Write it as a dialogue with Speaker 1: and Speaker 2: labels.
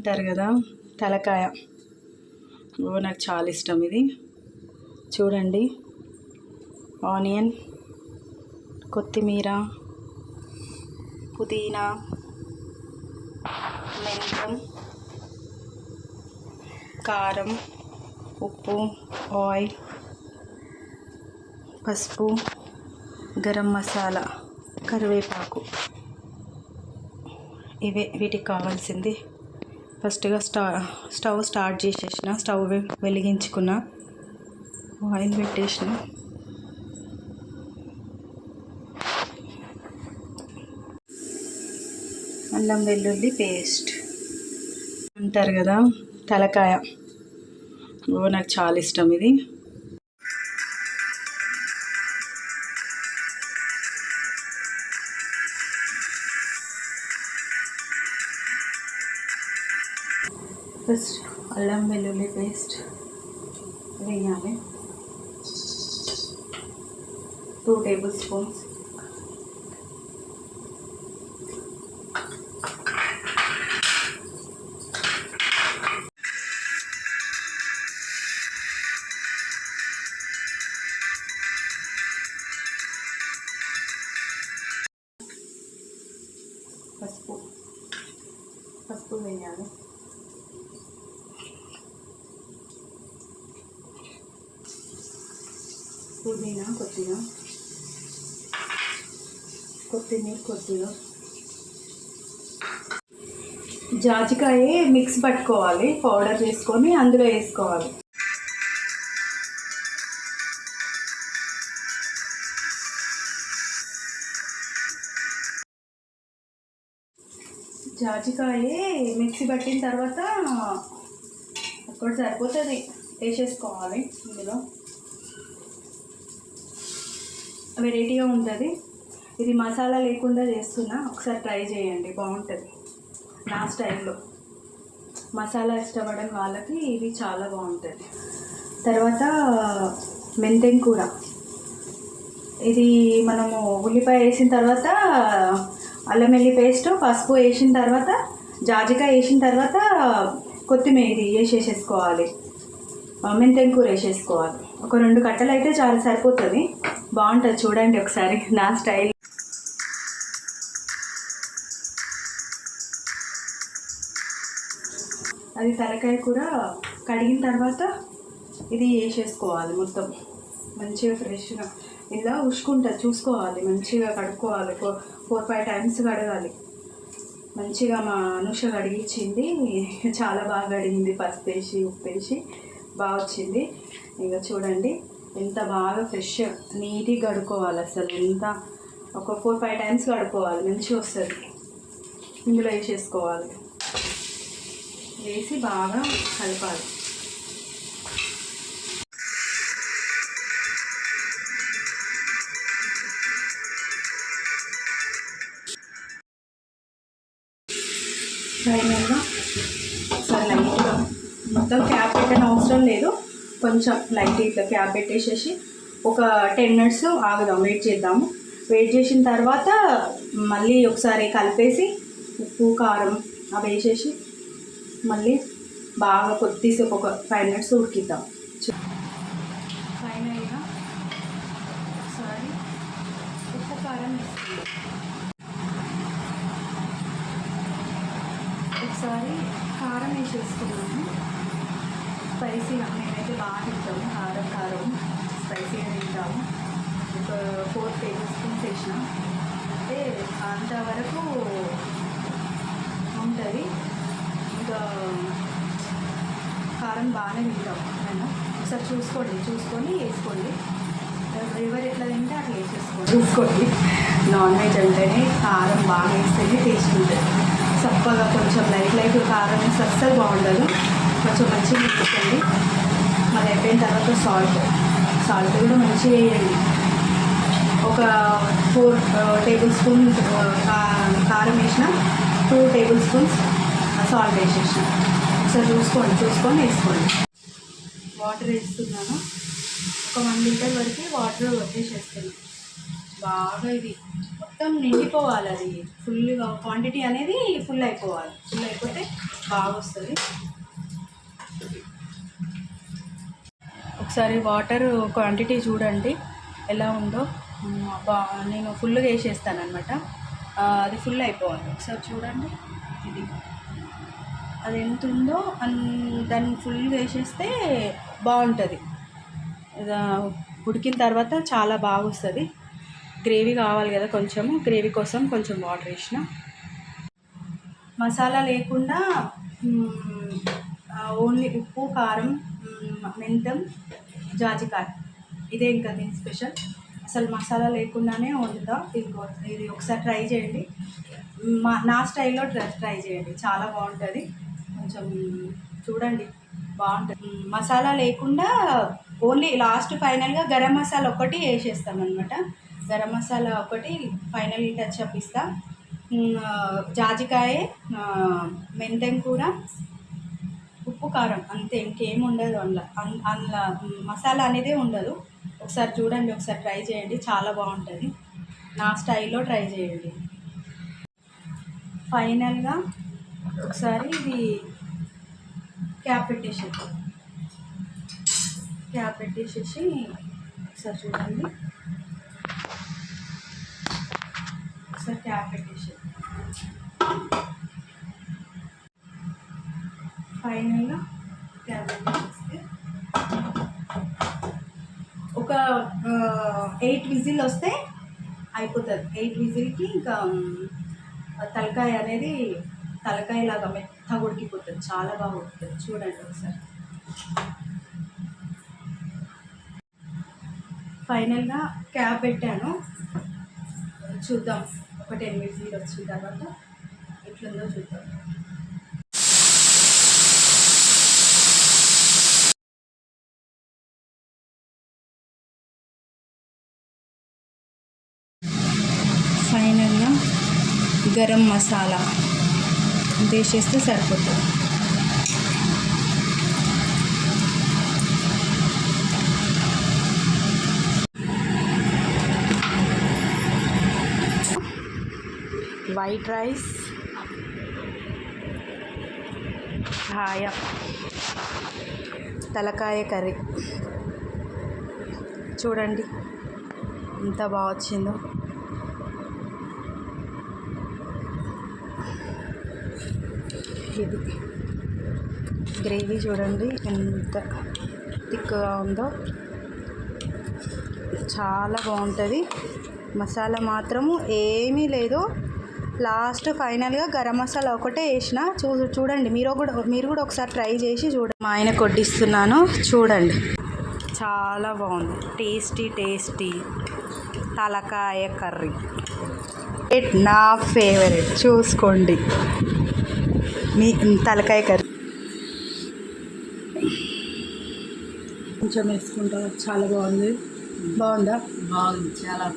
Speaker 1: అంటారు కదా తలకాయ. ఓ నాకు చాలా ఇష్టం ఇది. చూడండి. ఆనియన్ కొత్తిమీర పుదీనా మెంతం కారం ఉప్పు ఆయిల్ పసుపు గరం మసాలా కరివేపాకు. ఇవే వీటికి కావాల్సింది. ఫస్ట్గా స్టా స్టవ్ స్టార్ట్ చేసేసిన. స్టవ్ వెలిగించుకున్న. ఆయిల్ పెట్టేసిన. అల్లం వెల్లుల్లి పేస్ట్. అంటారు కదా తలకాయ. ఓ నాకు చాలా ఇష్టం ఇది. ఫస్ట్ అల్లం వెల్లుల్లి పేస్ట్ వేయాలి టూ టేబుల్ స్పూన్స్ పసుపు పసుపు వేయాలి పుదీనా కొద్దిగా. కొత్తిమీర కొద్దిగా. జాజికాయ మిక్స్ పట్టుకోవాలి. పౌడర్ చేసుకొని అందులో వేసుకోవాలి. జాజికాయ మిక్సీ పట్టిన తర్వాత ఒకటి సరిపోతుంది. వేసేసుకోవాలి ఇందులో. వెరైటీగా ఉంటుంది. ఇది మసాలా లేకుండా చేస్తున్నా. ఒకసారి ట్రై చేయండి. బాగుంటుంది. నా స్టైల్లో. మసాలా ఇష్టపడని వాళ్ళకి ఇది చాలా బాగుంటుంది తర్వాత మెంతెం కూర. ఇది మనము ఉల్లిపాయ వేసిన తర్వాత అల్లం వెల్లి పేస్ట్ పసుపు వేసిన తర్వాత జాజికాయ వేసిన తర్వాత కొత్తిమీర ఇది వేసేసేసుకోవాలి. మెంతెం కూర వేసేసుకోవాలి. ఒక రెండు కట్టలు అయితే చాలా సరిపోతుంది. బాగుంటుంది చూడండి ఒకసారి నా స్టైల్. అది తలకాయ కూర కడిగిన తర్వాత ఇది వేసేసుకోవాలి మొత్తం. మంచిగా ఫ్రెష్గా. ఇలా ఉసుకుంటుంది చూసుకోవాలి మంచిగా కడుక్కోవాలి. ఫోర్ ఫోర్ ఫైవ్ టైమ్స్ కడగాలి. మంచిగా మా అనుష కడిగించింది. చాలా బాగా కడిగింది పసుపు వేసి ఉప్పు వేసి. బాగా వచ్చింది. ఇక చూడండి. ఎంత బాగా ఫ్రెష్ నీట్గా కడుక్కోవాలి అసలు. ఎంత ఒక ఫోర్ ఫైవ్ టైమ్స్ కడుక్కోవాలి మంచిగా వస్తుంది. ఇందులో వేసేసుకోవాలి. వేసి బాగా కలపాలి. ఫైనల్గా సరే లైట్గా మొత్తం క్యాప్ పెట్టని అవసరం లేదు. కొంచెం లైట్ ఇట్లా క్యాప్ పెట్టేసేసి ఒక టెన్ మినిట్స్ ఆగుదాం వెయిట్ చేద్దాము. వెయిట్ చేసిన తర్వాత మళ్ళీ ఒకసారి కలిపేసి ఉప్పు కారం అవి వేసేసి మళ్ళీ బాగా కొద్దిసేపు ఒక ఫైవ్ మినిట్స్ ఉడికిద్దాం. ఫైనల్గా ఒకసారి ఉప్పు కారం వేసుకుందాం. ఒకసారి కారం వేసేసుకున్నాము స్పైసీగా మేమైతే బాగా తింటాము కారం కారం స్పైసీగా తింటాము. ఒక ఫోర్ టేబుల్ స్పూన్స్ వేసిన. అంటే అంతవరకు ఉంటుంది. ఇంకా కారం బాగానే తింటాం మేము. ఒకసారి చూసుకోండి చూసుకొని వేసుకోండి. ఎవరు ఎట్లా తింటే అట్లా వేసేసుకోండి. చూసుకోండి. నాన్ వెజ్ అంటేనే కారం బాగా వేస్తేనే టేస్ట్ ఉంటుంది. చప్పగా కొంచెం లైట్ లైట్ కారం వేస్తే అస్సలు బాగుండదు. కొంచెం మంచిగా వేసుకోండి. అది అయిపోయిన తర్వాత సాల్ట్ సాల్ట్ కూడా మంచి వేయండి ఒక ఫోర్ టేబుల్ స్పూన్ కారం వేసిన టూ టేబుల్ స్పూన్స్ సాల్ట్ వేసేసిన. ఒకసారి చూసుకోండి చూసుకొని వేసుకోండి. వాటర్ వేస్తున్నాను. ఒక వన్ లీటర్ వరకు వాటర్ వచ్చేసేస్తాను బాగా ఇది మొత్తం నిండిపోవాలి అది. ఫుల్గా క్వాంటిటీ అనేది ఫుల్ అయిపోవాలి. ఫుల్ అయిపోతే బాగా వస్తుంది ఒకసారి వాటర్ క్వాంటిటీ చూడండి ఎలా ఉందో. బా నేను ఫుల్గా వేసేస్తాను అనమాట అది ఫుల్ అయిపోవాలి. ఒకసారి చూడండి. ఇది. అది ఎంత ఉందో దాన్ని ఫుల్గా వేసేస్తే బాగుంటుంది. ఉడికిన తర్వాత చాలా బాగా వస్తుంది. గ్రేవీ కావాలి కదా కొంచెం. గ్రేవీ కోసం కొంచెం వాటర్ వేసిన. మసాలా లేకుండా ఓన్లీ ఉప్పు కారం మెంతం జాజికాయ. ఇదే ఇంకా దీని స్పెషల్. అసలు మసాలా లేకుండానే వండుతా ఇంకో ఇది ఒకసారి ట్రై చేయండి. మా నా స్టైల్లో ట్రై చేయండి. చాలా బాగుంటుంది. కొంచెం చూడండి. బాగుంటుంది. మసాలా లేకుండా ఓన్లీ లాస్ట్ ఫైనల్గా గరం మసాలా ఒకటి వేసేస్తాం అనమాట గరం మసాలా ఒకటి ఫైనల్ టచ్ అప్ ఇస్తా. జాజికాయ మెంతెం కూర ఉప్పు కారం అంతే ఇంకేం ఉండదు అందులో. అందులో మసాలా అనేదే ఉండదు. ఒకసారి చూడండి ఒకసారి ట్రై చేయండి చాలా బాగుంటుంది. నా స్టైల్లో ట్రై చేయండి. ఫైనల్గా ఒకసారి ఇది క్యాప్ పెట్టేసేది క్యాప్ పెట్టేసేసి ఒకసారి చూడండి. ఒకసారి క్యాప్ పెట్టేసి ఫైనల్గా క్యాప్ పెట్టేసేస్తే ఒక ఎయిట్ విజిల్ వస్తే అయిపోతుంది. ఎయిట్ విజిల్కి ఇంకా తలకాయ అనేది తలకాయ లాగా మెత్తగా ఉడికిపోతుంది. చాలా బాగా ఉడుకుతుంది. చూడండి ఒకసారి. ఫైనల్గా క్యాప్ పెట్టాను. చూద్దాం. ఒక టెన్ మినిట్స్ వచ్చిన తర్వాత ఎట్లుందో చూద్దాం ఫైనల్గా గరం మసాలా. వేసేస్తే సరిపోతుంది. వైట్ రైస్ హాయ తలకాయ కర్రీ. చూడండి ఎంత బాగా వచ్చిందో. ఇది గ్రేవీ చూడండి ఎంత థిక్గా ఉందో. చాలా బాగుంటుంది. మసాలా మాత్రము ఏమీ లేదు. లాస్ట్ ఫైనల్గా గరం మసాలా ఒకటే వేసిన. చూ చూడండి మీరు కూడా మీరు కూడా ఒకసారి ట్రై చేసి చూడండి. మా ఆయన కొట్టిస్తున్నాను. చూడండి. చాలా బాగుంది. టేస్టీ టేస్టీ తలకాయ కర్రీ. ఇట్ నా ఫేవరెట్ చూసుకోండి. మీ తలకాయ కర్రీ. కొంచెం వేసుకుంటా చాలా బాగుంది. బాగుందా?
Speaker 2: బాగుంది చాలా.